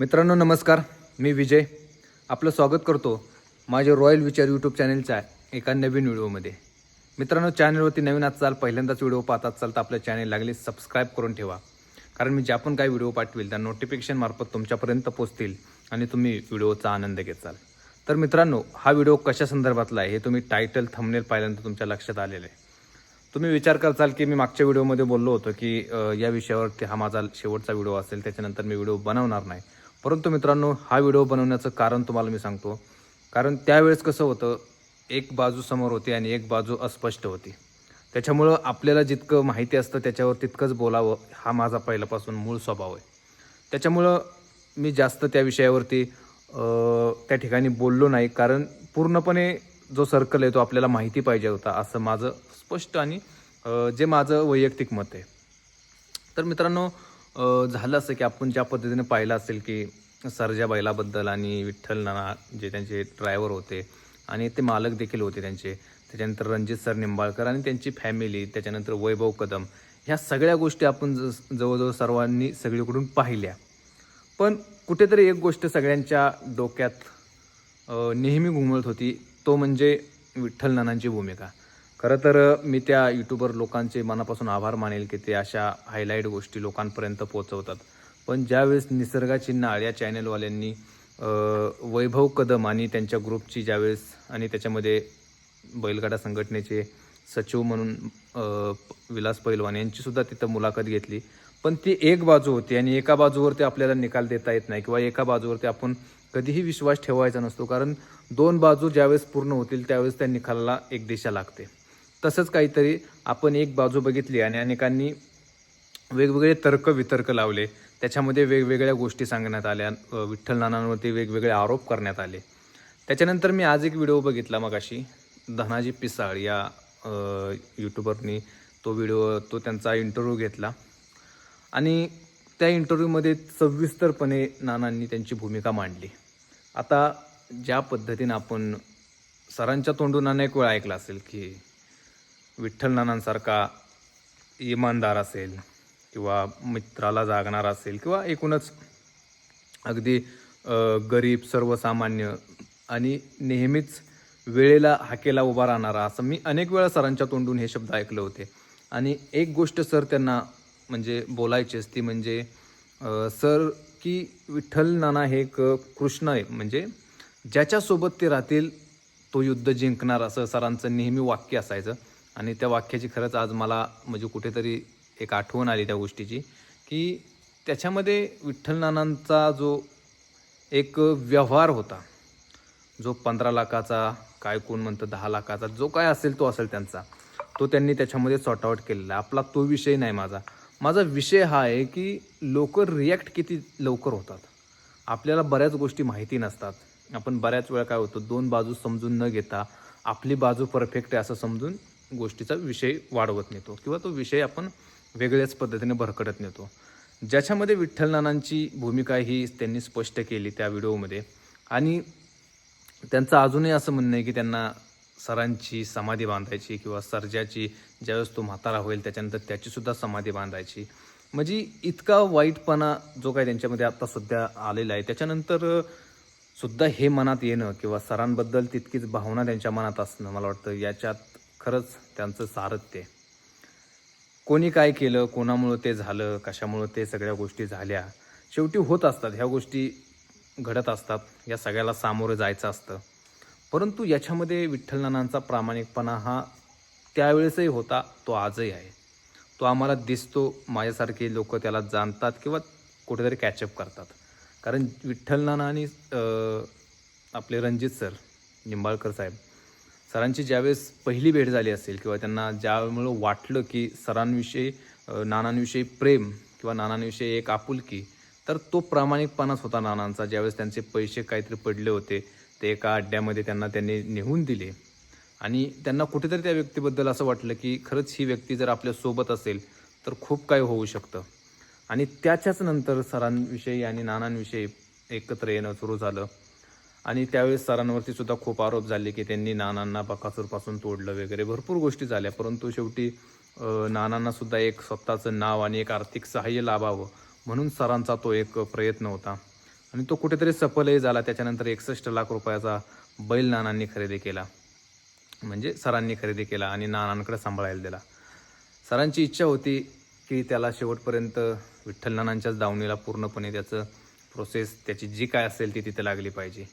मित्रांनो नमस्कार. मी विजय. आपलं स्वागत करतो माझ्या रॉयल विचार यूट्यूब चॅनलच्या एका नवीन व्हिडिओमध्ये. मित्रांनो चॅनलवरती नवीन असाल पहिल्यांदाच व्हिडिओ पाहत असाल तर आपल्या चॅनल लागले सबस्क्राईब करून ठेवा. कारण मी ज्या पण काही व्हिडिओ पाठवेल त्या नोटिफिकेशन मार्फत तुमच्यापर्यंत पोहोचतील आणि तुम्ही व्हिडिओचा आनंद घेचाल तर मित्रांनो हा व्हिडिओ कशा संदर्भातला आहे हे तुम्ही टायटल थंबनेल पाहिल्यानंतर तुमच्या लक्षात आलेलं आहे. तुम्ही विचार करचाल की मी मागच्या व्हिडिओमध्ये बोललो होतो की या विषयावरती हा माझा शेवटचा व्हिडिओ असेल त्याच्यानंतर मी व्हिडिओ बनवणार नाही. परंतु मित्रांनो हा व्हिडिओ बनवण्याचं कारण तुम्हाला मी सांगतो. कारण त्यावेळेस कसं होतं एक बाजू समोर होती आणि एक बाजू अस्पष्ट होती. त्याच्यामुळं आपल्याला जितकं माहिती असतं त्याच्यावर तितकंच बोलावं हा माझा पहिल्यापासून मूळ स्वभाव आहे. त्याच्यामुळं मी जास्त त्या विषयावरती त्या ठिकाणी बोललो नाही. कारण पूर्णपणे जो सर्कल आहे तो आपल्याला माहिती पाहिजे होता असं माझं स्पष्ट आणि जे माझं वैयक्तिक मत आहे. तर मित्रांनो झालं असं की आपण ज्या पद्धतीने पाहिलं असेल की सरजा बैलाबद्दल आणि विठ्ठल नाना जे त्यांचे ड्रायव्हर होते आणि ते मालक देखील होते त्यांचे त्याच्यानंतर रणजित सर निंबाळकर आणि त्यांची फॅमिली त्याच्यानंतर वैभव कदम ह्या सगळ्या गोष्टी आपण ज- जवळजवळ सर्वांनी सगळीकडून पाहिल्या. पण कुठेतरी एक गोष्ट सगळ्यांच्या डोक्यात नेहमी घुमळत होती तो म्हणजे विठ्ठल नानांची भूमिका. खरं तर मी त्या यूट्यूबर लोकांचे मनापासून आभार मानेल की ते अशा हायलाईट गोष्टी लोकांपर्यंत पोहोचवतात. पण ज्यावेळेस निसर्गाची नाळ या चॅनलवाल्यांनी वैभव कदम आणि त्यांच्या ग्रुपची ज्यावेळेस आणि त्याच्यामध्ये बैलगाडा संघटनेचे सचिव म्हणून विलास पैलवान यांचीसुद्धा तिथं मुलाखत घेतली. पण ती एक बाजू होती आणि एका बाजूवरती आपल्याला निकाल देता येत नाही किंवा एका बाजूवरती आपण कधीही विश्वास ठेवायचा नसतो. कारण दोन बाजू ज्यावेळेस पूर्ण होतील त्यावेळेस त्या निकालाला एक दिशा लागते. तसंच काहीतरी आपण एक बाजू बघितली आणि अनेकांनी वेगवेगळे तर्क वितर्क लावले. त्याच्यामध्ये वेगवेगळ्या गोष्टी सांगण्यात आल्या. विठ्ठल नानांवरती वेगवेगळे आरोप करण्यात आले. त्याच्यानंतर मी आज एक व्हिडिओ बघितला मग अशी धनाजी पिसाळ या यूट्यूबरनी तो व्हिडिओ तो त्यांचा इंटरव्ह्यू घेतला. आणि त्या इंटरव्ह्यूमध्ये सविस्तरपणे नानांनी त्यांची भूमिका मांडली. आता ज्या पद्धतीनं आपण सरांच्या तोंडून अनेक वेळा ऐकलं असेल की विठ्ठल नानांसारखा इमानदार असेल किंवा मित्राला जागणार असेल किंवा एकूणच अगदी गरीब सर्वसामान्य आणि नेहमीच वेळेला हाकेला उभा राहणारा असं मी अनेक वेळा सरांच्या तोंडून हे शब्द ऐकले होते. आणि एक गोष्ट सर त्यांना म्हणजे बोलायचीच ती म्हणजे सर की विठ्ठल नाना हे एक कृष्ण आहे म्हणजे ज्याच्यासोबत ते राहतील तो युद्ध जिंकणार असं सरांचं नेहमी वाक्य असायचं. आणि त्या वाक्याची खरंच आज मला म्हणजे कुठेतरी एक आठवण आली त्या गोष्टीची की त्याच्यामध्ये विठ्ठलनानांचा जो एक व्यवहार होता जो पंधरा लाखाचा काय कोण म्हणतं दहा लाखाचा जो काय असेल तो असेल त्यांचा तो त्यांनी त्याच्यामध्ये सॉर्ट आउट केलेला आपला तो विषय नाही माझा. माझा विषय हा आहे की लोक रिॲक्ट किती लवकर होतात. आपल्याला बऱ्याच गोष्टी माहिती नसतात. आपण बऱ्याच वेळा काय होतो दोन बाजू समजून न घेता आपली बाजू परफेक्ट आहे असं समजून गोष्टीचा विषय वाढवत नेतो किंवा तो विषय आपण वेगळ्याच पद्धतीने भरकटत नेतो. ज्याच्यामध्ये विठ्ठल नानांची भूमिका ही त्यांनी स्पष्ट केली त्या व्हिडिओमध्ये. आणि त्यांचं अजूनही असं म्हणणं आहे की त्यांना सरांची समाधी बांधायची किंवा सर्जाची ज्यावेळेस तो म्हातारा होईल त्याच्यानंतर त्याचीसुद्धा समाधी बांधायची. म्हणजे इतका वाईटपणा जो काही त्यांच्यामध्ये आता सध्या आलेला आहे त्याच्यानंतर सुद्धा हे मनात येणं किंवा सरांबद्दल तितकीच भावना त्यांच्या मनात असणं मला वाटतं याच्यात खरंच त्यांचं सारथ्य कोणी काय केलं कोणामुळं ते झालं कशामुळं ते सगळ्या गोष्टी झाल्या शेवटी होत असतात ह्या गोष्टी घडत असतात या सगळ्याला सामोरं जायचं असतं. परंतु याच्यामध्ये विठ्ठलनानांचा प्रामाणिकपणा हा त्यावेळेसही होता तो आजही आहे. तो आम्हाला दिसतो माझ्यासारखे लोक त्याला जाणतात किंवा कुठेतरी कॅचअप करतात. कारण विठ्ठलनाना आणि आपले रणजित सर निंबाळकर साहेब सरांची ज्यावेळेस पहिली भेट झाली असेल किंवा त्यांना ज्यामुळं वाटलं की सरांविषयी नानांविषयी प्रेम किंवा नानांविषयी एक आपुलकी तर तो प्रामाणिकपणाच होता नानांचा. ज्यावेळेस त्यांचे पैसे काहीतरी पडले होते ते एका अड्ड्यामध्ये त्यांना त्यांनी नेहून दिले. आणि त्यांना कुठेतरी त्या व्यक्तीबद्दल असं वाटलं की खरंच ही व्यक्ती जर आपल्यासोबत असेल तर खूप काही होऊ शकतं. आणि त्याच्याच नंतर सरांविषयी आणि नानांविषयी एकत्र येणं सुरू झालं. आणि त्यावेळेस सरांवरती सुद्धा खूप आरोप झाले की त्यांनी नानांना बकासूरपासून तोडलं वगैरे. भरपूर गोष्टी झाल्या परंतु शेवटी नानांना सुद्धा एक स्वतःचं नाव आणि एक आर्थिक सहाय्य लाभावं म्हणून सरांचा तो एक प्रयत्न होता. आणि तो कुठेतरी सफलही झाला. त्याच्यानंतर एकसष्ट लाख रुपयाचा बैल नानांनी खरेदी केला. म्हणजे सरांनी खरेदी केला आणि नानांकडे सांभाळायला दिला. सरांची इच्छा होती की त्याला शेवटपर्यंत विठ्ठल नानांच्याच दावणीला पूर्णपणे त्याचं प्रोसेस त्याची जी काय असेल ती तिथे लागली पाहिजे.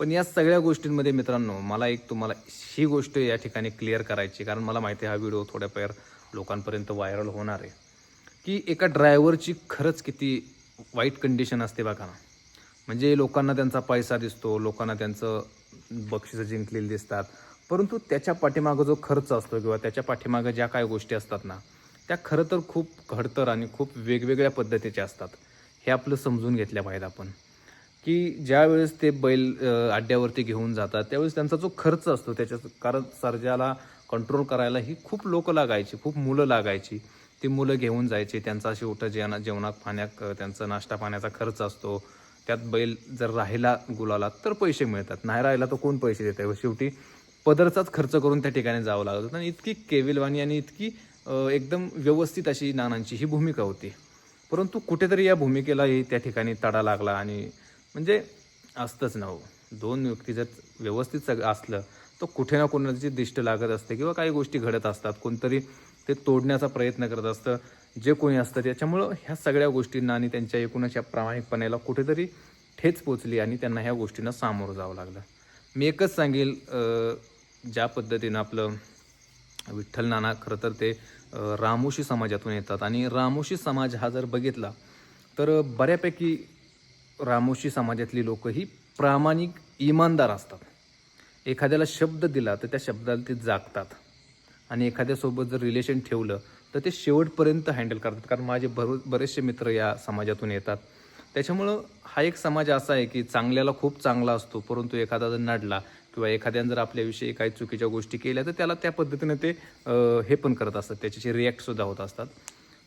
पण या सगळ्या गोष्टींमध्ये मित्रांनो मला एक तुम्हाला ही गोष्ट या ठिकाणी क्लिअर करायची कारण मला माहिती आहे हा व्हिडिओ थोड्याफार लोकांपर्यंत व्हायरल होणार आहे. की एका ड्रायव्हरची खरंच किती वाईट कंडिशन असते बघा ना. म्हणजे लोकांना त्यांचा पैसा दिसतो लोकांना त्यांचं बक्षिसं जिंकलेली दिसतात. परंतु त्याच्या पाठीमागं जो खर्च असतो किंवा त्याच्या पाठीमागं ज्या काय गोष्टी असतात ना त्या खरं तर खूप घडतर आणि खूप वेगवेगळ्या पद्धतीच्या असतात. हे आपलं समजून घेतल्या पाहिजे आपण. की ज्यावेळेस ते बैल अड्ड्यावरती घेऊन जातात त्यावेळेस त्यांचा जो खर्च असतो त्याच्या कारण सर्जाला कंट्रोल करायला ही खूप लोक लागायची खूप मुलं लागायची. ती मुलं घेऊन जायची त्यांचा शेवट जेवणा जेवणात पाण्यात त्यांचा नाश्ता पाण्याचा खर्च असतो. त्यात बैल जर राहिला गुलाला तर पैसे मिळतात. नाही राहिला तर कोण पैसे देते शेवटी पदरचाच खर्च करून त्या ठिकाणी जावं लागत होतं. आणि इतकी केविलवाणी आणि इतकी एकदम व्यवस्थित अशी नानांची ही भूमिका होती. परंतु कुठेतरी या भूमिकेलाही त्या ठिकाणी तडा लागला आणि म्हणजे असतंच ना हो. दोन व्यक्ती जर व्यवस्थित सगळं असलं तर कुठे ना कोणाची दिष्ट लागत असते किंवा काही गोष्टी घडत असतात. कोणतरी ते तोडण्याचा प्रयत्न करत असतं जे कोणी असतं. त्याच्यामुळं ह्या सगळ्या गोष्टींना आणि त्यांच्या एकूणच या प्रामाणिकपणाला कुठेतरी ठेच पोचली आणि त्यांना ह्या गोष्टींना सामोरं जावं लागलं. मी एकच सांगेल ज्या पद्धतीनं आपलं विठ्ठल नाना खरं तर ते रामोशी समाजातून येतात. आणि रामोशी समाज हा जर बघितला तर बऱ्यापैकी रामोशी समाजातली लोक ही प्रामाणिक इमानदार असतात. एखाद्याला शब्द दिला तर त्या शब्दाला ते जागतात. आणि एखाद्यासोबत जर रिलेशन ठेवलं तर ते शेवटपर्यंत हँडल करतात. कारण माझे भर बरेचसे मित्र या समाजातून येतात. त्याच्यामुळं हा एक समाज असा आहे की चांगल्याला खूप चांगला असतो परंतु एखादा जर नडला किंवा एखाद्यानं जर आपल्याविषयी काही चुकीच्या गोष्टी केल्या तर त्याला त्या पद्धतीने ते हे पण करत असतात. त्याच्याशी रिॲक्टसुद्धा होत असतात.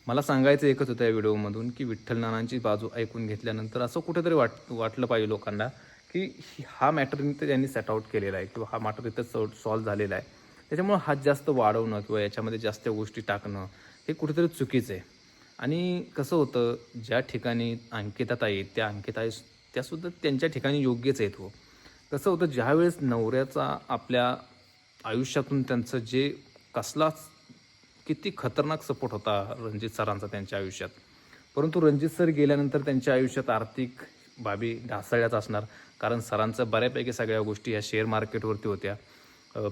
मला सांगायचं एकच होतं या व्हिडिओमधून की विठ्ठल नानांची बाजू ऐकून घेतल्यानंतर असं कुठेतरी वाट वाटलं पाहिजे लोकांना की हा मॅटर तर त्यांनी सेट आउट केलेला आहे किंवा हा मॅटर इथं सॉल्व झालेला आहे. त्याच्यामुळं हात जास्त वाढवणं किंवा याच्यामध्ये जास्त गोष्टी टाकणं हे कुठेतरी चुकीचं आहे. आणि कसं होतं ज्या ठिकाणी अंकिताताई त्या अंकिताई त्यासुद्धा त्यांच्या ठिकाणी योग्यच आहेत हो. कसं होतं ज्यावेळेस नवऱ्याचा आपल्या आयुष्यातून त्यांचं जे कसलाच किती खतरनाक सपोर्ट होता रणजित सरांचा त्यांच्या आयुष्यात. परंतु रणजित सर गेल्यानंतर त्यांच्या आयुष्यात आर्थिक बाबी ढासळल्याच असणार. कारण सरांचं बऱ्यापैकी सगळ्या गोष्टी ह्या शेअर मार्केटवरती होत्या.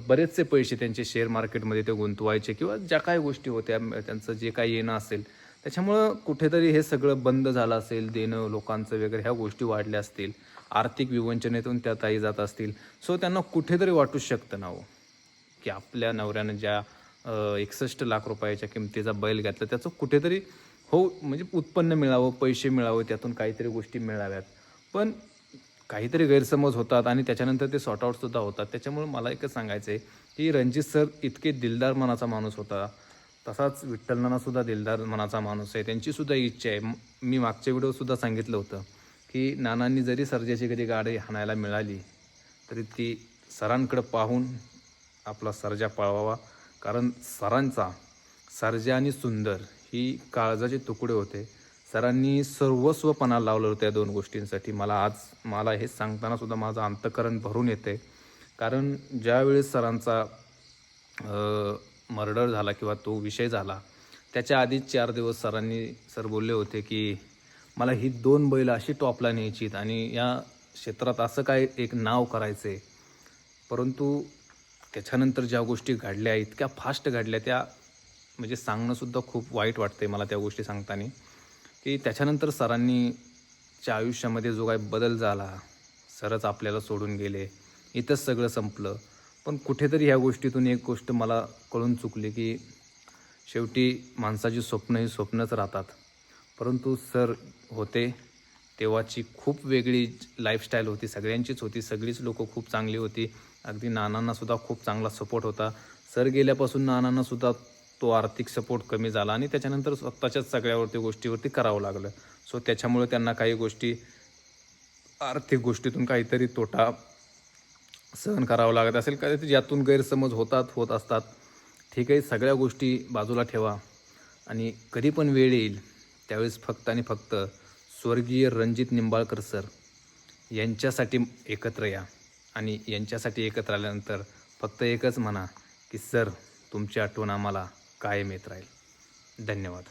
बरेचसे पैसे त्यांचे शेअर मार्केटमध्ये ते गुंतवायचे किंवा ज्या काही गोष्टी होत्या त्यांचं जे काही येणं असेल त्याच्यामुळं कुठेतरी हे सगळं बंद झालं असेल देणं लोकांचं वगैरे ह्या गोष्टी वाढल्या असतील. आर्थिक विवंचनेतून त्या ताई जात असतील. सो त्यांना कुठेतरी वाटू शकतं ना हो की आपल्या नवऱ्यानं ज्या एकसष्ट लाख रुपयाच्या किमतीचा बैल घातला. त्याचं कुठेतरी हो म्हणजे उत्पन्न मिळावं पैसे मिळावं त्यातून काहीतरी गोष्टी मिळाव्यात. पण काहीतरी गैरसमज होतात आणि त्याच्यानंतर ते सॉर्ट आउटसुद्धा होतात. त्याच्यामुळे मला एकच सांगायचं आहे की रणजित सर इतके दिलदार मनाचा माणूस होता. तसाच विठ्ठलनानासुद्धा दिलदार मनाचा माणूस आहे. त्यांचीसुद्धा इच्छा आहे. मी मागच्या व्हिडिओसुद्धा सांगितलं होतं की नानांनी जरी सर्जाची कधी गाडी हाणायला मिळाली तरी ती सरांकडं पाहून आपला सर्जा पळवावा. कारण सरांचा सर्जा आणि सुंदर ही काळजाचे तुकडे होते. सरांनी सर्वस्वपणा लावलं होतं या दोन गोष्टींसाठी. मला आज मला हे सांगताना सुद्धा माझं अंतकरण भरून येते. कारण ज्यावेळेस सरांचा मर्डर झाला किंवा तो विषय झाला त्याच्या आधीच चार दिवस सरांनी सर बोलले होते की मला ही दोन बैल अशी टॉपला न्यायचीत आणि या क्षेत्रात असं काय एक नाव करायचं आहे परंतु त्याच्यानंतर ज्या गोष्टी घडल्या इतक्या फास्ट घडल्या त्या म्हणजे सांगणंसुद्धा खूप वाईट वाटते मला त्या गोष्टी सांगताना. की त्याच्यानंतर सरांनी च्या आयुष्यामध्ये जो काही बदल झाला सरच आपल्याला सोडून गेले इथंच सगळं संपलं. पण कुठेतरी ह्या गोष्टीतून एक गोष्ट मला कळून चुकली की शेवटी माणसाची स्वप्न ही स्वप्नच राहतात. परंतु सर होते तेव्हाची खूप वेगळी लाईफस्टाईल होती सगळ्यांचीच होती सगळीच लोक खूप चांगली होती. अगदी नानांनासुद्धा खूप चांगला सपोर्ट होता. सर गेल्यापासून नानांनासुद्धा तो आर्थिक सपोर्ट कमी झाला आणि त्याच्यानंतर स्वतःच्याच सगळ्यावरती गोष्टीवरती करावं लागलं. सो त्याच्यामुळे त्यांना काही गोष्टी आर्थिक गोष्टीतून काहीतरी तोटा सहन करावा लागत असेल. का ज्यातून गैरसमज होतात होत असतात. ठीक आहे सगळ्या गोष्टी बाजूला ठेवा. आणि कधी पण वेळ येईल त्यावेळेस फक्त आणि फक्त स्वर्गीय रणजित निंबाळकर सर यांच्यासाठी एकत्र या. आणि यांच्यासाठी एकत्र आल्यानंतर फक्त एकच म्हणा की सर तुमची आठवण आम्हाला कायम येत राहील. धन्यवाद.